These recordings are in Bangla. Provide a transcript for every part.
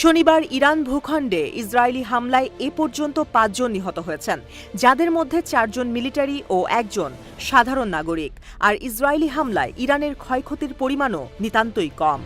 শনিবার ইরান ভূখণ্ডে ইসরায়েলি হামলায় এ পর্যন্ত পাঁচজন নিহত হয়েছেন, যাদের মধ্যে চারজন মিলিটারি ও একজন সাধারণ নাগরিক। আর ইসরায়েলি হামলায় ইরানের ক্ষয়ক্ষতির পরিমাণও নিতান্তই কম।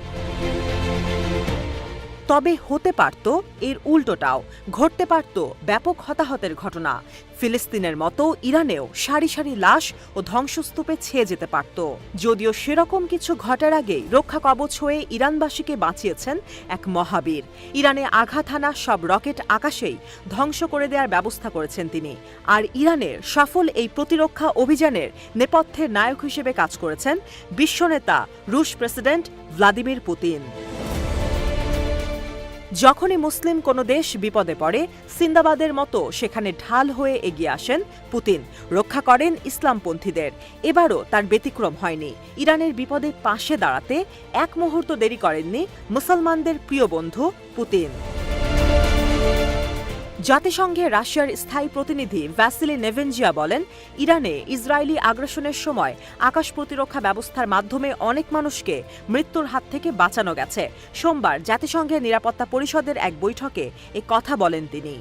তবে হতে পারত এর উল্টোটাও। ঘটতে পারত ব্যাপক হতাহতের ঘটনা। ফিলিস্তিনের মতো ইরানেও সারি সারি লাশ ও ধ্বংসস্তূপে ছেয়ে যেতে পারত। যদিও সেরকম কিছু ঘটার আগেই রক্ষা কবচ হয়ে ইরানবাসীকে বাঁচিয়েছেন এক মহাবীর। ইরানে আঘাত হানা সব রকেট আকাশেই ধ্বংস করে দেওয়ার ব্যবস্থা করেছেন তিনি। আর ইরানের সফল এই প্রতিরক্ষা অভিযানের নেপথ্যের নায়ক হিসেবে কাজ করেছেন বিশ্বনেতা রুশ প্রেসিডেন্ট ভ্লাদিমির পুতিন। যখনই মুসলিম কোনো দেশ বিপদে পড়ে, সিন্দাবাদের মতো সেখানে ঢাল হয়ে এগিয়ে আসেন পুতিন। রক্ষা করেন ইসলামপন্থীদের। এবারও তার ব্যতিক্রম হয়নি। ইরানের বিপদে পাশে দাঁড়াতে এক মুহূর্ত দেরি করেননি মুসলমানদের প্রিয় বন্ধু পুতিন। জাতিসংঘে রাশিয়ার স্থায়ী প্রতিনিধি ভ্যাসিলি নেভেনজিয়া বলেন, ইরানে ইসরায়েলি আগ্রাসনের সময় আকাশ প্রতিরক্ষা ব্যবস্থার মাধ্যমে অনেক মানুষকে মৃত্যুর হাত থেকে বাঁচানো গেছে। সোমবার জাতিসংঘের নিরাপত্তা পরিষদের এক বৈঠকে এ কথা বলেন তিনি।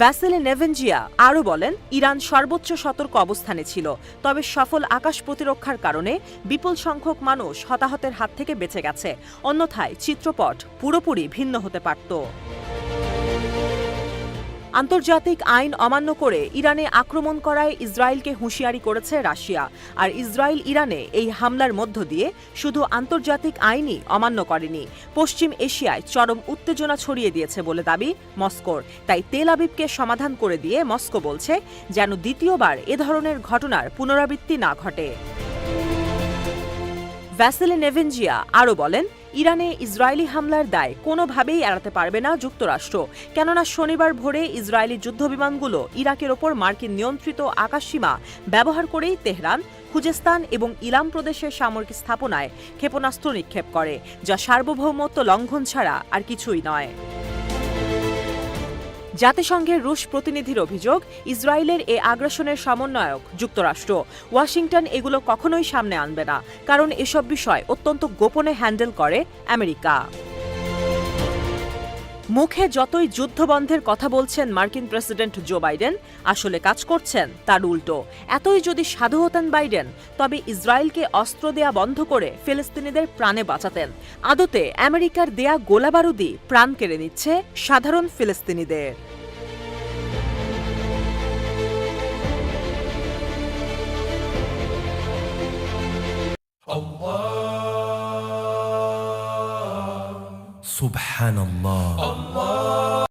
ভ্যাসেলে নেভেনজিয়া আরও বলেন, ইরান সর্বোচ্চ সতর্ক অবস্থানে ছিল, তবে সফল আকাশ প্রতিরক্ষার কারণে বিপুল সংখ্যক মানুষ হতাহতের হাত থেকে বেঁচে গেছে। অন্যথায় চিত্রপট পুরোপুরি ভিন্ন হতে পারত। আন্তর্জাতিক আইন অমান্য করে ইরানে আক্রমণ করায় ইসরায়েলকে হুঁশিয়ারি করেছে রাশিয়া। আর ইসরায়েল ইরানে এই হামলার মধ্য দিয়ে শুধু আন্তর্জাতিক আইনই অমান্য করেনি, পশ্চিম এশিয়ায় চরম উত্তেজনা ছড়িয়ে দিয়েছে বলে দাবি মস্কোর। তাই তেল আবিবকে সমাধান করে দিয়ে মস্কো বলছে যেন দ্বিতীয়বার এ ধরনের ঘটনার পুনরাবৃত্তি না ঘটে। ভ্যাসেলে নেভেনজিয়া আরও বলেন ইরানে ইসরায়েলি হামলার দায় কোনোভাবেই এড়াতে পারবে না যুক্তরাষ্ট্র। কেননা শনিবার ভোরে ইসরায়েলি যুদ্ধবিমানগুলো ইরাকের ওপর মার্কিন নিয়ন্ত্রিত আকাশসীমা ব্যবহার করেই তেহরান, খুজেস্তান এবং ইলাম প্রদেশের সামরিক স্থাপনায় ক্ষেপণাস্ত্র নিক্ষেপ করে, যা সার্বভৌমত্ব লঙ্ঘন ছাড়া আর কিছুই নয়। জাতিসংঘের রুশ প্রতিনিধির অভিযোগ, ইসরায়েলের এ আগ্রাসনের সমন্বয়ক, যুক্তরাষ্ট্র। ওয়াশিংটন এগুলো কখনোই সামনে আনবে না, কারণ এসব বিষয় অত্যন্ত গোপনে হ্যান্ডেল করে আমেরিকা। মুখে যতই যুদ্ধবন্ধের কথা বলছেন মার্কিন প্রেসিডেন্ট জো বাইডেন, আসলে কাজ করছেন তার উল্টো। এতই যদি সাধু হতেন বাইডেন, তবে ইসরায়েলকে অস্ত্র দেয়া বন্ধ করে ফিলিস্তিনিদের প্রাণে বাঁচাতেন। আদতে আমেরিকার দেয়া গোলাবারুদি প্রাণ কেড়ে নিচ্ছে সাধারণ ফিলিস্তিনিদের। سبحان الله.